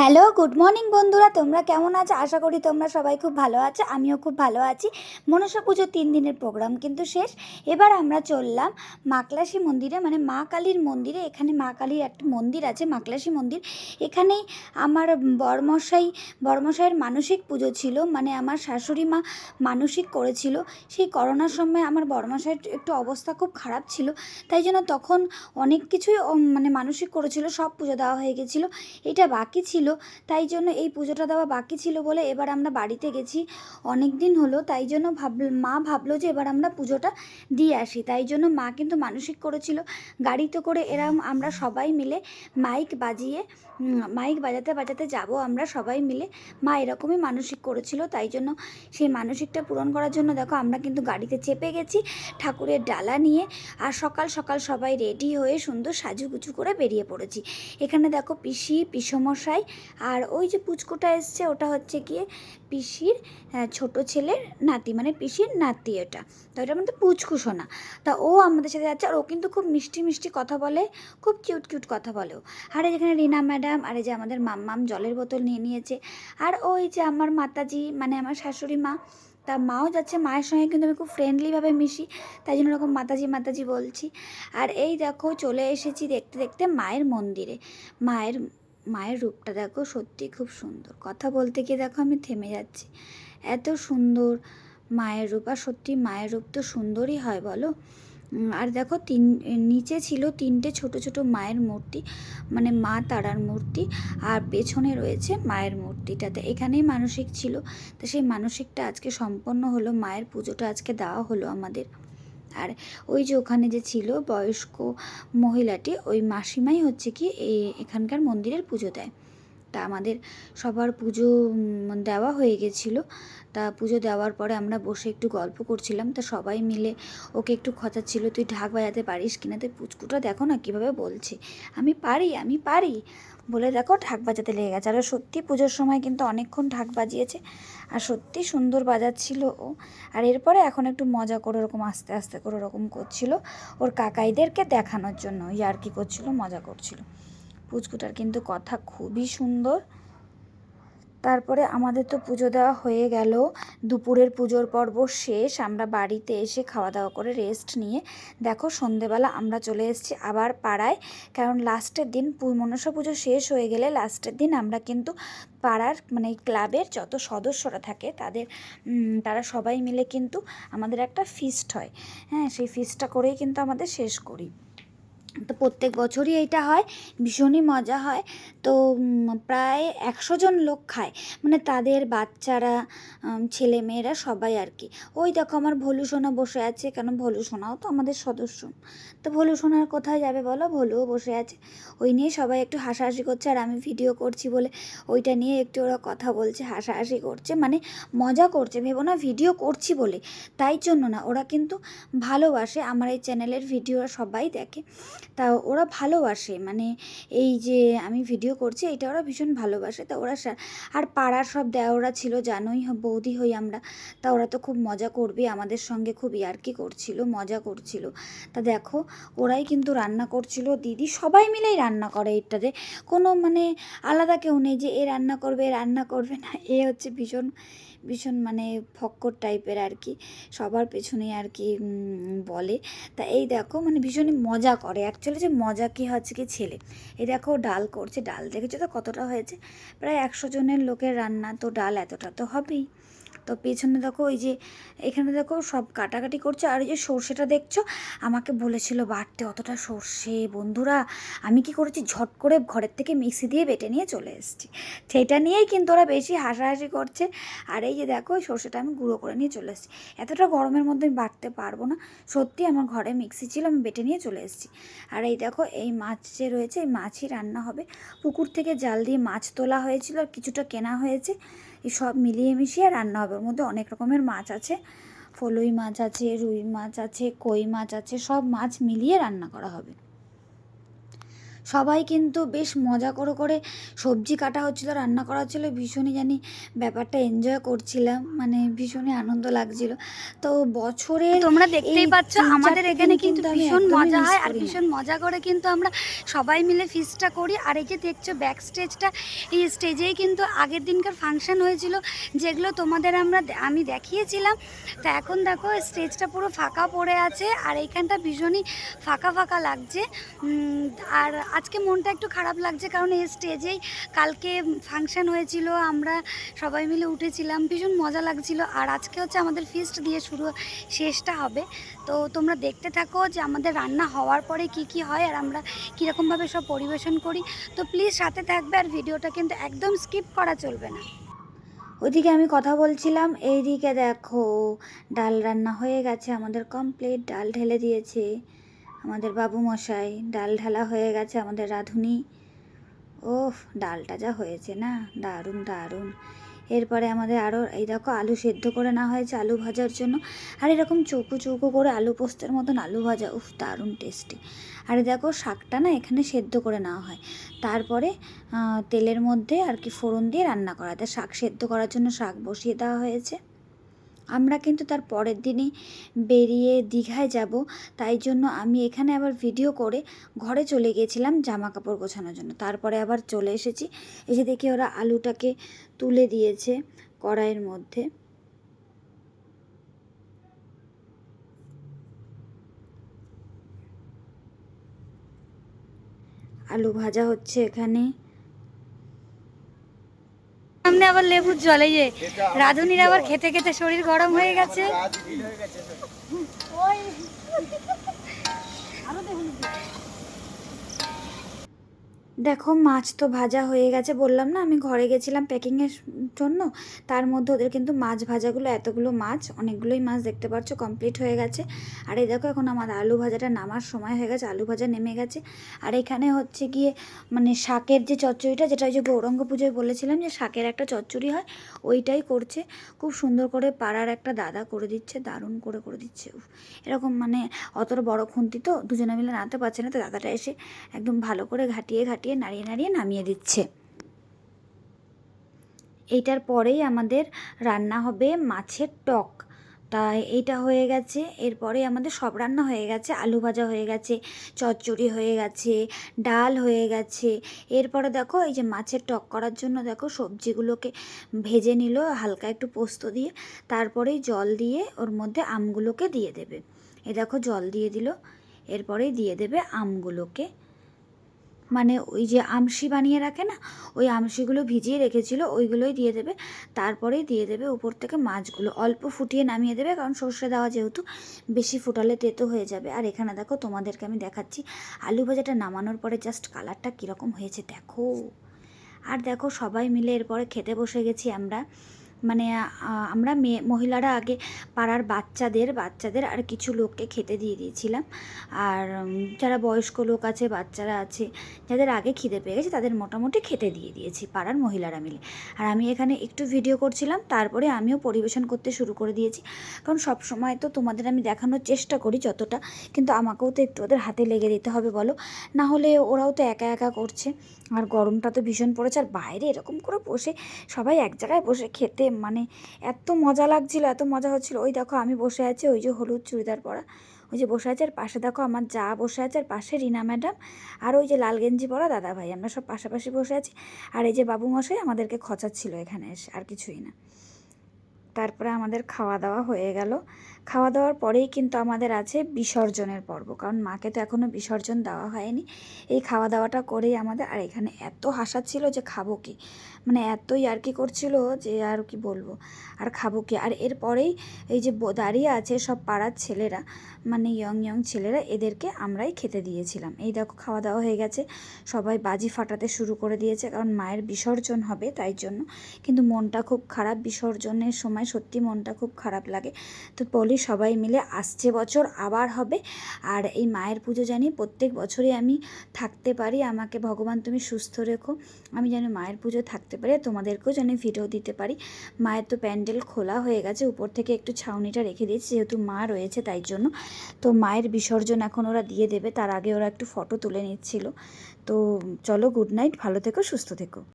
Hello good morning বন্ধুরা। তোমরা কেমন আছো? আশা করি তোমরা সবাই খুব ভালো আছো, আমিও খুব ভালো আছি। মনসা পুজোর তিন দিনের প্রোগ্রাম কিন্তু শেষ। এবার আমরা চললাম মাকলাসি মন্দিরে মানে মা কালীর মন্দিরে। এখানে মা কালীর একটা মন্দির আছে, মাকলাসি মন্দির। এখানেই আমার বরমশাই, বরমশাইয়ের মানসিক পুজো ছিল মানে আমার শাশুড়ি মা মানসিক করেছিল। সেই করোনার সময় আমার বরমশাইয়ের একটু অবস্থা খুব খারাপ ছিল। তাই জন্য তখন অনেক কিছুই মানে মানসিক করেছিল, সব পুজো দেওয়া হয়ে গেছিল। এটা বাকি ছিল। তাই জন্য এই পুজোটা দেওয়া বাকি ছিল বলে এবার আমরা বাড়িতে গেছি। অনেক দিন হলো, তাই জন্য ভাব, মা ভাবলো যে এবার আমরা পুজোটা দিয়ে আসি। তাই জন্য মা কিন্তু মানসিক করেছিল। গাড়িতে করে এরম আমরা সবাই মিলে মাইক বাজিয়ে মাইক বাজাতে বাজাতে যাব আমরা সবাই মিলে। মা এরকমই মানসিক করেছিল, তাই জন্য সেই মানসিকটা পূরণ করার জন্য দেখো আমরা কিন্তু গাড়িতে চেপে গেছি ঠাকুরের ডালা নিয়ে আর সকাল সকাল সবাই রেডি হয়ে সুন্দর সাজুগুজু করে বেরিয়ে পড়েছি। এখানে দেখো পিসি, পিসমশাই আর ওই যে পুচকুটা এসছে, ওটা হচ্ছে গিয়ে পিসির ছোট ছেলের নাতি মানে পিসির নাতি ওটা তো ওটার মধ্যে পুচকু শোনা তা ও আমাদের সাথে যাচ্ছে, আর ও কিন্তু খুব মিষ্টি মিষ্টি কথা বলে, খুব কিউট কিউট কথা বলেও আর এই যেখানে রিনা ম্যাডাম, আর এই যে আমাদের মাম্মাম জলের বোতল নিয়ে নিয়েছে। আর ওই যে আমার মাতাজি মানে আমার শাশুড়ি মা, তা মাও যাচ্ছে, মায়ের সঙ্গে কিন্তু আমি খুব ফ্রেন্ডলিভাবে মিশি, তাই জন্য ওরকম মাতাজি মাতাজি বলছি। আর এই দেখো, চলে এসেছি দেখতে দেখতে মায়ের মন্দিরে। মায়ের মায়ের রূপটা দেখো সত্যি খুব সুন্দর। কথা বলতে গিয়ে দেখো আমি থেমে যাচ্ছি। এত সুন্দর মায়ের রূপ, আর সত্যি মায়ের রূপ তো সুন্দরই হয় বলো। আর দেখো তিন, নিচে ছিল তিনটে ছোট ছোট মায়ের মূর্তি মানে মা তারার মূর্তি, আর পেছনে রয়েছে মায়ের মূর্তিটাতে এখানেই মানসিক ছিল। তো সেই মানসিকটা আজকে সম্পন্ন হলো, মায়ের পুজোটা আজকে দেওয়া হলো আমাদের। আর ওই যে ওখানে যে ছিল বয়স্ক মহিলাটি, ওই মাসিমাই হচ্ছে কি এখানকার মন্দিরের পুজো দেয়। তা আমাদের সবার পুজো দেওয়া হয়ে গেছিল। তা পুজো দেওয়ার পরে আমরা বসে একটু গল্প করছিলাম। তা সবাই মিলে ওকে একটু খচাচ্ছিল, তুই ঢাক বাজাতে পারিস কিনা? তুই পুচকুটা দেখো না কীভাবে বলছে? আমি পারি আমি পারি। বলে, দেখো, ঢাক বাজাতে লেগে গেছে। আর, সত্যি পুজোর সময় কিন্তু অনেকক্ষণ ঢাক বাজিয়েছে। আর সত্যি সুন্দর বাজাচ্ছিল ও। আর এরপরে এখন একটু মজা করে ওরকম আস্তে আস্তে করে ওরকম করছিল। ওর কাকাইদেরকে দেখানোর জন্য। আর কি করছিল, মজা করছিল। পুচকুটার কিন্তু কথা খুবই সুন্দর। তারপরে আমাদের তো পুজো দেওয়া হয়ে গেল। দুপুরের পুজোর পর্ব শেষ। আমরা বাড়িতে এসে খাওয়া দাওয়া করে রেস্ট নিয়ে দেখো সন্ধেবেলা আমরা চলে এসেছি আবার পাড়ায়। কারণ লাস্টের দিন মনসা পুজো শেষ হয়ে গেলে লাস্টের দিন আমরা কিন্তু পাড়ার মানে ক্লাবের যত সদস্যরা থাকে তাদের তারা সবাই মিলে কিন্তু আমাদের একটা ফিস্ট হয়। হ্যাঁ সেই ফিস্টটা করেই কিন্তু আমাদের শেষ করি। তো প্রত্যেক বছরই এইটা হয়, ভীষণই মজা হয়। তো প্রায় একশো জন লোক খায়। মানে তাদের বাচ্চারা ছেলে মেয়েরা সবাই আর কি। ওই দেখো আমার ভলু সোনা বসে আছে, কেন ভলু সোনাও তো আমাদের সদস্য। তো ভলু সোনার কোথায় যাবে বলো? ভলুও বসে আছে। ওই নিয়ে সবাই একটু হাসাহাসি করছে আর আমি ভিডিও করছি বলে ওইটা নিয়ে একটু ওরা কথা বলছে, হাসাহাসি করছে। মানে মজা করছে, ভেবো না ভিডিও করছি বলে। তাই জন্য না, ওরা কিন্তু ভালোবাসে। আমার এই চ্যানেলের ভিডিও সবাই দেখে। তা ওরা ভালোবাসে। মানে এই যে আমি ভিডিও করছি, এটা ওরা ভীষণ ভালোবাসে। তা ওরা আর পাড়ার সব দেওরা ছিল, জানোই বৌদি হই আমরা। তা ওরা তো খুব মজা করবে, আমাদের সঙ্গে খুব ইয়ার্কি করছিল, মজা করছিল। তা দেখো, ওরাই কিন্তু রান্না করছিল, দিদি সবাই মিলেই রান্না করে এটাতে কোনো মানে আলাদা কেউ নেই যে, এ রান্না করবে রান্না করবে না, এ হচ্ছে ভীষণ ভীষণ মানে ফক্কর টাইপের আর কি সবার পেছনে আর কি বলে। তা এই দেখো মানে ভীষণই মজা করে। অ্যাকচুয়ালি যে মজা কী হচ্ছে কি ছেলে? এই দেখো ডাল করছে, ডাল দেখেছ তো কতটা হয়েছে? প্রায় একশো জনের লোকের রান্না তো ডাল এতটা তো হবেই। তো পেছনে দেখো ওই যে, এখানে দেখো সব কাটাকাটি করছে। আর ওই যে সর্ষেটা দেখছ? আমাকে বলেছিল বাড়তে অতটা সর্ষে। বন্ধুরা, আমি কি করেছি? ঝট করে ঘরের থেকে মিক্সি দিয়ে বেটে নিয়ে চলে এসেছি। সেটা নিয়েই কিন্তু ওরা বেশি হাসাহাসি করছে। আর এই যে দেখো সর্ষেটা আমি গুঁড়ো করে নিয়ে চলে এসেছি। এতটা গরমের মধ্যে আমি বাড়তে পারব না। সত্যি আমার ঘরে মিক্সি ছিল, আমি বেটে নিয়ে চলে এসেছি। আর এই দেখো, এই মাছ যে রয়েছে, এই মাছই রান্না হবে। পুকুর থেকে জাল দিয়ে মাছ তোলা হয়েছিল, আর কিছুটা কেনা হয়েছে। এই সব মিলিয়ে মিশিয়ে রান্না হবে। ওর মধ্যে অনেক রকমের মাছ আছে। ফলুই মাছ আছে, রুই মাছ আছে, কই মাছ আছে, সব মাছ মিলিয়ে রান্না করা হবে। সবাই কিন্তু বেশ মজা করে করে সবজি কাটা হচ্ছিল রান্না করা হচ্ছিল। ভীষণই জানি ব্যাপারটা এনজয় করছিলাম মানে ভীষণই আনন্দ লাগছিল। তো বছরে তোমরা দেখতেই পাচ্ছ আমাদের এখানে কিন্তু ভীষণ মজা হয় আর ভীষণ মজা করে কিন্তু আমরা সবাই মিলে ফিস্টটা করি। আর এই যে দেখছ ব্যাক স্টেজটা এই স্টেজেই কিন্তু আগের দিনকার ফাংশন হয়েছিল যেগুলো তোমাদের আমরা আমি দেখিয়েছিলাম। তা এখন দেখো স্টেজটা পুরো ফাঁকা পড়ে আছে আর এইখানটা ভীষণই ফাঁকা ফাঁকা লাগছে। আর আজকে মনটা একটু খারাপ লাগছে কারণ এই স্টেজেই কালকে ফাংশন হয়েছিল, আমরা সবাই মিলে উঠেছিলাম, ভীষণ মজা লাগছিল। আর আজকে হচ্ছে আমাদের ফিস্ট দিয়ে শুরু, শেষটা হবে। তো তোমরা দেখতে থাকো যে আমাদের রান্না হওয়ার পরে কি কি হয় আর আমরা কীরকমভাবে সব পরিবেশন করি। তো প্লিজ সাথে থাকবে আর ভিডিওটা কিন্তু একদম স্কিপ করা চলবে না। ওইদিকে আমি কথা বলছিলাম, এইদিকে দেখো, ডাল রান্না হয়ে গেছে, আমাদের কমপ্লিট ডাল ঢেলে দিয়েছে। আমাদের বাবু মশাই, ডাল ঢালা হয়ে গেছে আমাদের রাঁধুনি। ওফ, ডালটা যা হয়েছে না, দারুণ দারুণ। এরপরে আমাদের আরও এই দেখো আলু সেদ্ধ করে না হয়েছে আলু ভাজার জন্য। আর এরকম চৌকো চৌকো করে আলু পোস্তের মতন আলু ভাজা, উফ, দারুণ টেস্টি। আর দেখো শাকটা না এখানে সেদ্ধ করে নেওয়া হয়। তারপরে তেলের মধ্যে আর কি ফোড়ন দিয়ে রান্না করা হয়। শাক সেদ্ধ করার জন্য শাক বসিয়ে দেওয়া হয়েছে। আমরা কিন্তু তার পরের দিনই বেরিয়ে দীঘায় যাব। তাই জন্য আমি এখানে আবার ভিডিও করে ঘরে চলে গিয়েছিলাম জামা কাপড় গোছানোর জন্য। তারপরে আবার চলে এসেছি। এসে দেখি ওরা আলুটাকে তুলে দিয়েছে কড়াইয়ের মধ্যে। আলু ভাজা হচ্ছে এখানে। আবার লেবুর জলে যে রাধুনির আবার খেতে খেতে শরীর গরম হয়ে গেছে। দেখো, মাছ তো ভাজা হয়ে গেছে বললাম না, আমি ঘরে গেছিলাম প্যাকিংয়ের জন্য। তার মধ্যে ওদের কিন্তু মাছ ভাজাগুলো, এতগুলো মাছ, অনেকগুলোই মাছ দেখতে পাচ্ছ কমপ্লিট হয়ে গেছে। আর এই দেখো, এখন আমার আলু ভাজাটা নামার সময় হয়ে গেছে, আলু ভাজা নেমে গেছে। আর এখানে হচ্ছে গিয়ে মানে শাকের যে চচ্চড়িটা, যেটা ওই যে গৌরঙ্গ পুজোয় বলেছিলাম যে শাকের একটা চচ্চড়ি হয়, ওইটাই করছে। খুব সুন্দর করে পাড়ার একটা দাদা করে দিচ্ছে, দারুণ করে করে দিচ্ছে। এরকম মানে অতটা বড় খুন্তি তো দুজনে মিলে নাতে পারছে না। তো দাদাটা এসে একদম ভালো করে ঘাটিয়ে ঘাটিয়ে নাড়িয়ে নাড়িয়ে নামিয়ে দিচ্ছে। এইটার পরেই আমাদের রান্না হবে মাছের টক। তা এইটা হয়ে গেছে। এরপরে আমাদের সব রান্না হয়ে গেছে। আলু ভাজা হয়ে গেছে, চচ্চড়ি হয়ে গেছে, ডাল হয়ে গেছে। এরপরে দেখো, এই যে মাছের টক করার জন্য দেখো, সবজিগুলোকে ভেজে নিল, হালকা একটু পোস্ত দিয়ে। তারপরেই জল দিয়ে ওর মধ্যে আমগুলোকে দিয়ে দেবে। এ দেখো, জল দিয়ে দিল। এরপরেই দিয়ে দেবে আমগুলোকে। মানে ওই যে আমশি বানিয়ে রাখে না, ওই আমশিগুলো ভিজিয়ে রেখেছিল, ওইগুলোই দিয়ে দেবে। তারপরেই দিয়ে দেবে উপর থেকে মাছগুলো। অল্প ফুটিয়ে নামিয়ে দেবে, কারণ সর্ষে দেওয়া যেহেতু, বেশি ফুটালে তেতো হয়ে যাবে। আর এখানে দেখো, তোমাদেরকে আমি দেখাচ্ছি, আলু ভাজাটা নামানোর পরে জাস্ট কালারটা কীরকম হয়েছে, দেখো। আর দেখো, সবাই মিলে এরপরে খেতে বসে গেছি আমরা। মানে আমরা মেয়ে, মহিলারা আগে পাড়ার বাচ্চাদের বাচ্চাদের আর কিছু লোককে খেতে দিয়ে দিয়েছিলাম। আর যারা বয়স্ক লোক আছে, বাচ্চারা আছে, যাদের আগে খিদে পেয়ে গেছে, তাদের মোটামুটি খেতে দিয়ে দিয়েছি পাড়ার মহিলারা মিলে। আর আমি এখানে একটু ভিডিও করছিলাম, তারপরে আমিও পরিবেশন করতে শুরু করে দিয়েছি। কারণ সব সময় তো তোমাদের আমি দেখানোর চেষ্টা করি যতটা, কিন্তু আমাকেও তো একটু ওদের হাতে লেগে দিতে হবে বলো। না হলে ওরাও তো একা একা করছে। আর গরমটা তো ভীষণ পড়েছে, আর বাইরে এরকম করে বসে, সবাই এক জায়গায় বসে খেতে মানে এত মজা লাগছিল, এত মজা হচ্ছিল। ওই দেখো আমি বসে আছি, ওই যে হলুদ চুড়িদার পরা। ওই যে বসে আছে, আর পাশে দেখো আমার যা বসে আছে, আর পাশে রিনা ম্যাডাম, আর ওই যে লাল গেঞ্জি পরা দাদা ভাই আমরা সব পাশাপাশি বসে আছি। আর এই যে বাবু মশাই আমাদেরকে খচাচ্ছিল এখানে এসে, আর কিছুই না। তারপরে আমাদের খাওয়া দাওয়া হয়ে গেল। খাওয়া দাওয়ার পরেই কিন্তু আমাদের আছে বিসর্জনের পর্ব। কারণ মাকে তো এখনও বিসর্জন দেওয়া হয়নি। এই খাওয়া দাওয়াটা করেই আমাদের, আর এখানে এত হাসাচ্ছিল যে খাব কি? মানে এতই আর কি করছিল যে আর কি বলব? আর খাব কি? আর এরপরেই এই যে দাঁড়িয়ে আছে সব পাড়ার ছেলেরা মানে ইয়ং ইয়ং ছেলেরা, এদেরকে আমরাই খেতে দিয়েছিলাম। এই দেখো খাওয়া দাওয়া হয়ে গেছে। সবাই বাজি ফাটাতে শুরু করে দিয়েছে। কারণ মায়ের বিসর্জন হবে তাই জন্য। কিন্তু মনটা খুব খারাপ। বিসর্জনের সময় সত্যি মনটা খুব খারাপ লাগে। তো বলি সবাই মিলে আসছে বছর, আবার হবে। আর এই মায়ের পুজো জানি প্রত্যেক বছরই আমি থাকতে পারি। আমাকে ভগবান তুমি সুস্থ রেখো। আমি যেন মায়ের পুজো থাকতে পারি তোমাদেরকেও যেন ভিডিও দিতে পারি। মায়ের তো প্যান্ডেল খোলা হয়ে গেছে। উপর থেকে একটু ছাউনিটা রেখে দিয়েছি, যেহেতু মা রয়েছে তাই জন্য। তো মায়ের বিসর্জন এখন ওরা দিয়ে দেবে। তার আগে ওরা একটু ফটো তুলে নিচ্ছিল। তো চলো গুড নাইট ভালো থেকো, সুস্থ থেকো।